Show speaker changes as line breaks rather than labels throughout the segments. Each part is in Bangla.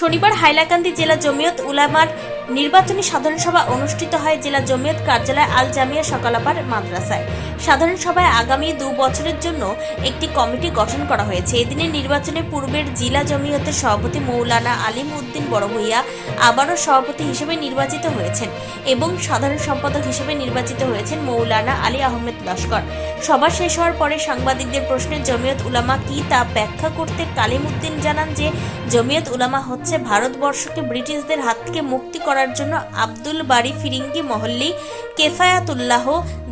শনিবার হাইলাকান্দি জেলা জমিয়ত উলামার নির্বাচনী সাধারণ সভা অনুষ্ঠিত হয় জেলা জমিয়ত কার্যালয় আল জামিয়া সকালাপার মাদ্রাসায়। সাধারণ সভায় আগামী দু বছরের জন্য একটি কমিটি গঠন করা হয়েছে। এদিনে নির্বাচনে পূর্বের জেলা জমিয়তের সভাপতি মৌলানা আলিম উদ্দিন বড়ভূইয়া আবারও সভাপতি হিসেবে নির্বাচিত হয়েছেন এবং সাধারণ সম্পাদক হিসেবে নির্বাচিত হয়েছেন মৌলানা আলী আহমেদ লস্কর। সভা শেষ হওয়ার পরে সাংবাদিকদের প্রশ্নে জমিয়ত উলামা কি তা ব্যাখ্যা করতে কালিম উদ্দিন জানান যে, জমিয়ত উলামা হচ্ছে ভারতবর্ষকে ব্রিটিশদের হাত থেকে মুক্তি করার জন্য আব্দুল বাড়ি ফিরিঙ্গি মহল্লি কেফায়াতুল্লাহ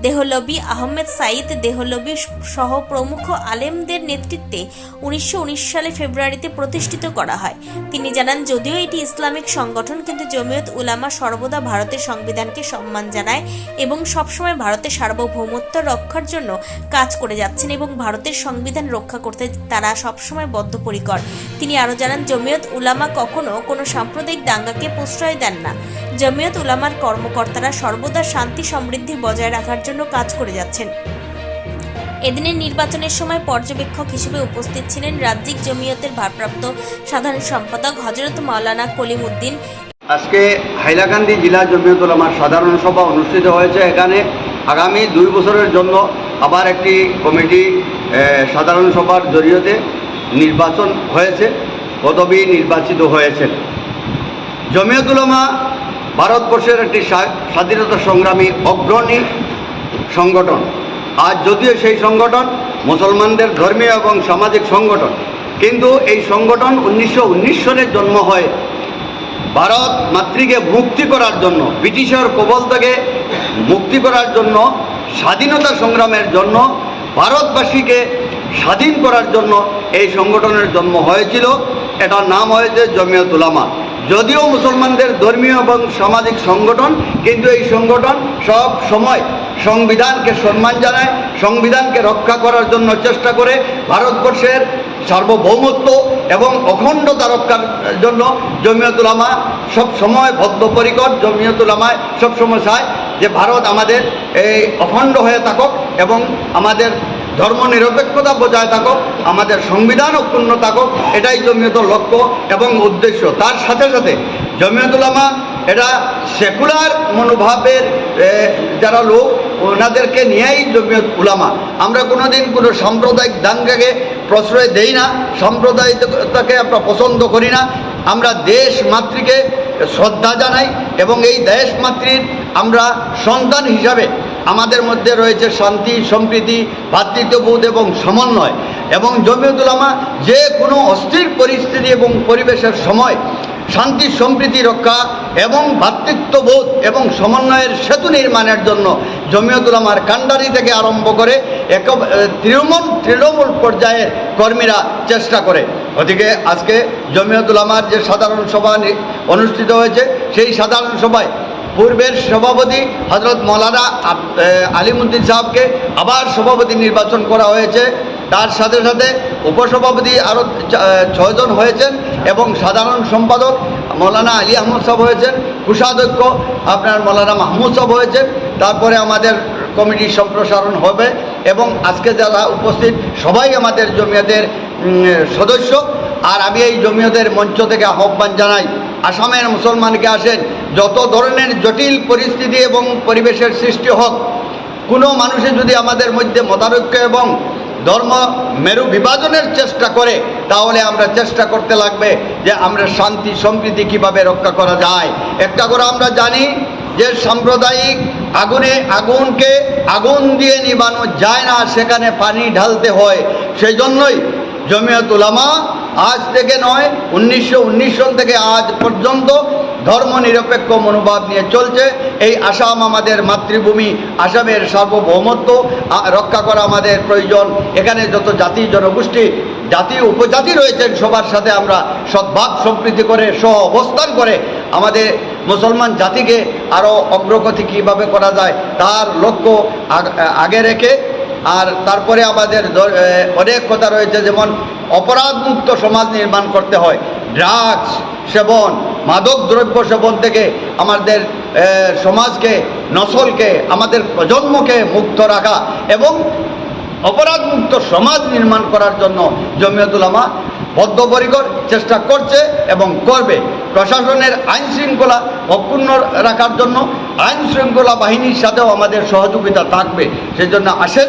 দেহলবি আহমেদ সাইদ দেহলবি সহ প্রমুখ আলেমদের নেতৃত্বে উনিশশো উনিশ সালে ফেব্রুয়ারিতে প্রতিষ্ঠিত করা হয়। তিনি জানান, যদিও এটি ইসলামিক সংগঠন, কিন্তু জমিয়ত উলামা সর্বদা ভারতের সংবিধানকে সম্মান জানায় এবং সবসময় ভারতের সার্বভৌমত্ব রক্ষার জন্য কাজ করে যাচ্ছেন এবং ভারতের সংবিধান রক্ষা করতে তারা সবসময় বদ্ধপরিকর। তিনি আরও জানান, জমিয়ত উলামা কখনো কোনো সাম্প্রদায়িক দাঙ্গাকে প্রশ্রয় দেন না। জমিয়ত উলামার কর্মকর্তারা সর্বদা শান্তি সমৃদ্ধি বজায় রাখার জন্য কাজ করে যাচ্ছেন। এদিনের নির্বাচনের সময় পর্যবেক্ষক হিসেবে উপস্থিত ছিলেন রাজ্যিক জমিয়তের ভারপ্রাপ্ত সাধারণ সম্পাদক হজরত মাওলানা কলিম উদ্দিন
আজকে হাইলাকান্দি জেলা জমিয়তুল আমার সাধারণ সভা অনুষ্ঠিত হয়েছে। এখানে আগামী দুই বছরের জন্য আবার একটি কমিটি সাধারণ সভার জরিয়তে নির্বাচন হয়েছে, পদবী নির্বাচিত হয়েছেন। জমিয়তুলমা ভারতবর্ষের একটি স্বা- স্বাধীনতা সংগ্রামী অগ্রণী সংগঠন। আজ যদিও সেই সংগঠন মুসলমানদের ধর্মীয় এবং সামাজিক সংগঠন, কিন্তু এই সংগঠন উনিশশো সালে জন্ম হয়। ভারত মাতৃকে মুক্তি করার জন্য, ব্রিটিশের কবল থেকে মুক্তি করার জন্য, স্বাধীনতা সংগ্রামের জন্য, ভারতবাসীকে স্বাধীন করার জন্য এই সংগঠনের জন্ম হয়েছিল। এটার নাম হয়েছে জমিয়ত উলামা যদিও মুসলমানদের ধর্মীয় এবং সামাজিক সংগঠন, কিন্তু এই সংগঠন সব সময় সংবিধানকে সম্মান জানায়, সংবিধানকে রক্ষা করার জন্য চেষ্টা করে ভারতবর্ষের সার্বভৌমত্ব এবং অখণ্ডতা রক্ষার জন্য জমিয়তুল আমা সব সময় বদ্ধপরিকর, জমিয়তুল আমায় সবসময় চায় যে ভারত আমাদের এই অখণ্ড হয়ে থাকুক এবং আমাদের ধর্ম নিরপেক্ষতা বজায় থাকুক, আমাদের সংবিধান অক্ষুণ্ণ থাকুক, এটাই জমিয়তর লক্ষ্য এবং উদ্দেশ্য। তার সাথে সাথে জমিয়তুলামা এটা সেকুলার মনোভাবের যারা লোক ওনাদেরকে নিয়েই জমিয়ত উলামা। আমরা কোনোদিন কোনো সাম্প্রদায়িক দাঙ্গাকে প্রশ্রয় দেই না, সাম্প্রদায়িকতাকে আমরা পছন্দ করি না। আমরা দেশ মাতৃকে শ্রদ্ধা জানাই এবং এই দেশ মাতৃর আমরা সন্তান হিসাবে আমাদের মধ্যে রয়েছে শান্তি, সম্প্রীতি ভ্রাতৃত্ববোধ এবং সমন্বয়। এবং জমিয়তুলামা যে কোনো অস্থির পরিস্থিতি এবং পরিবেশের সময় শান্তি, সম্প্রীতি রক্ষা এবং ভ্রাতৃত্ববোধ এবং সমন্বয়ের সেতু নির্মাণের জন্য জমিয়তুলামার কান্ডারি থেকে আরম্ভ করে এক তৃণমূল তৃণমূল পর্যায়ের কর্মীরা চেষ্টা করে। ওদিকে আজকে জমিয়তুলামার যে সাধারণ সভা অনুষ্ঠিত হয়েছে, সেই সাধারণ সভায় পূর্বের সভাপতি হজরত মৌলানা আলিমুদ্দিন সাহেবকে আবার সভাপতি নির্বাচন করা হয়েছে। তার সাথে সাথে উপসভাপতি আরও ছয়জন হয়েছেন এবং সাধারণ সম্পাদক মৌলানা আলী আহমদ সাহেব হয়েছেন, কোষাধ্যক্ষ আপনার মৌলানা মাহমুদ সাহেব হয়েছেন, তারপরে আমাদের কমিটির সম্প্রসারণ হবে এবং আজকে যারা উপস্থিত, সবাই আমাদের জমিয়তের সদস্য। আর আমি এই জমিয়তের মঞ্চ থেকে আহ্বান জানাই, আসামের মুসলমানকে আসেন, যত ধরনের জটিল পরিস্থিতি এবং পরিবেশের সৃষ্টি হোক, কোনো মানুষে যদি আমাদের মধ্যে মতানৈক্য এবং ধর্ম মেরু বিভাজনের চেষ্টা করে, তাহলে আমরা চেষ্টা করতে লাগবে যে আমরা শান্তি সম্প্রীতি কীভাবে রক্ষা করা যায়। একটা করে আমরা জানি যে সাম্প্রদায়িক আগুনে আগুনকে আগুন দিয়ে নিবানো যায় না, সেখানে পানি ঢালতে হয়। সেই জন্যই জমিয়ত উলামা আজ থেকে নয়, উনিশশো উনিশ সন থেকে আজ পর্যন্ত ধর্ম নিরপেক্ষ মনোভাব নিয়ে চলছে। এই আসাম আমাদের মাতৃভূমি, আসামের সার্বভৌমত্ব রক্ষা করা আমাদের প্রয়োজন। এখানে যত জাতি, জনগোষ্ঠী, জাতি, উপজাতি রয়েছেন, সবার সাথে আমরা সদ্ভাব সম্প্রীতি করে সহ অবস্থান করে আমাদের মুসলমান জাতিকে আরও অগ্রগতি কীভাবে করা যায়, তার লক্ষ্য আগ- রেখে। আর তারপরে আমাদের অনেক কথা রয়েছে, যেমন অপরাধমুক্ত সমাজ নির্মাণ করতে হয়, ড্রাগস, সেবন মাদক দ্রব্য সেবন থেকে আমাদের সমাজকে, নসলকে, আমাদের প্রজন্মকে মুক্ত রাখা এবং অপরাধমুক্ত সমাজ নির্মাণ করার জন্য জমিয়তুলামা বদ্ধপরিকর চেষ্টা করছে এবং করবে। প্রশাসনের আইন শৃঙ্খলা অক্ষুণ্ণ রাখার জন্য আইন শৃঙ্খলা বাহিনীর সাথেও আমাদের সহযোগিতা থাকবে। সেজন্য আসেন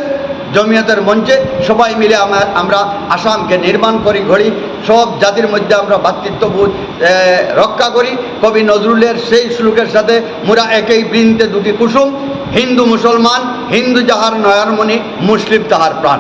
জমিয়তের মঞ্চে সবাই মিলে আমরা আসামকে নির্মাণ করি ঘড়ি সব জাতির মধ্যে আমরা ভাতৃত্ববোধ রক্ষা করি। কবি নজরুলের সেই শ্লোকের সাথে মোরা একই বৃন্তে দুটি কুসুম, হিন্দু মুসলমান, হিন্দু যাহার নয়নমণি, মুসলিম তাহার প্রাণ।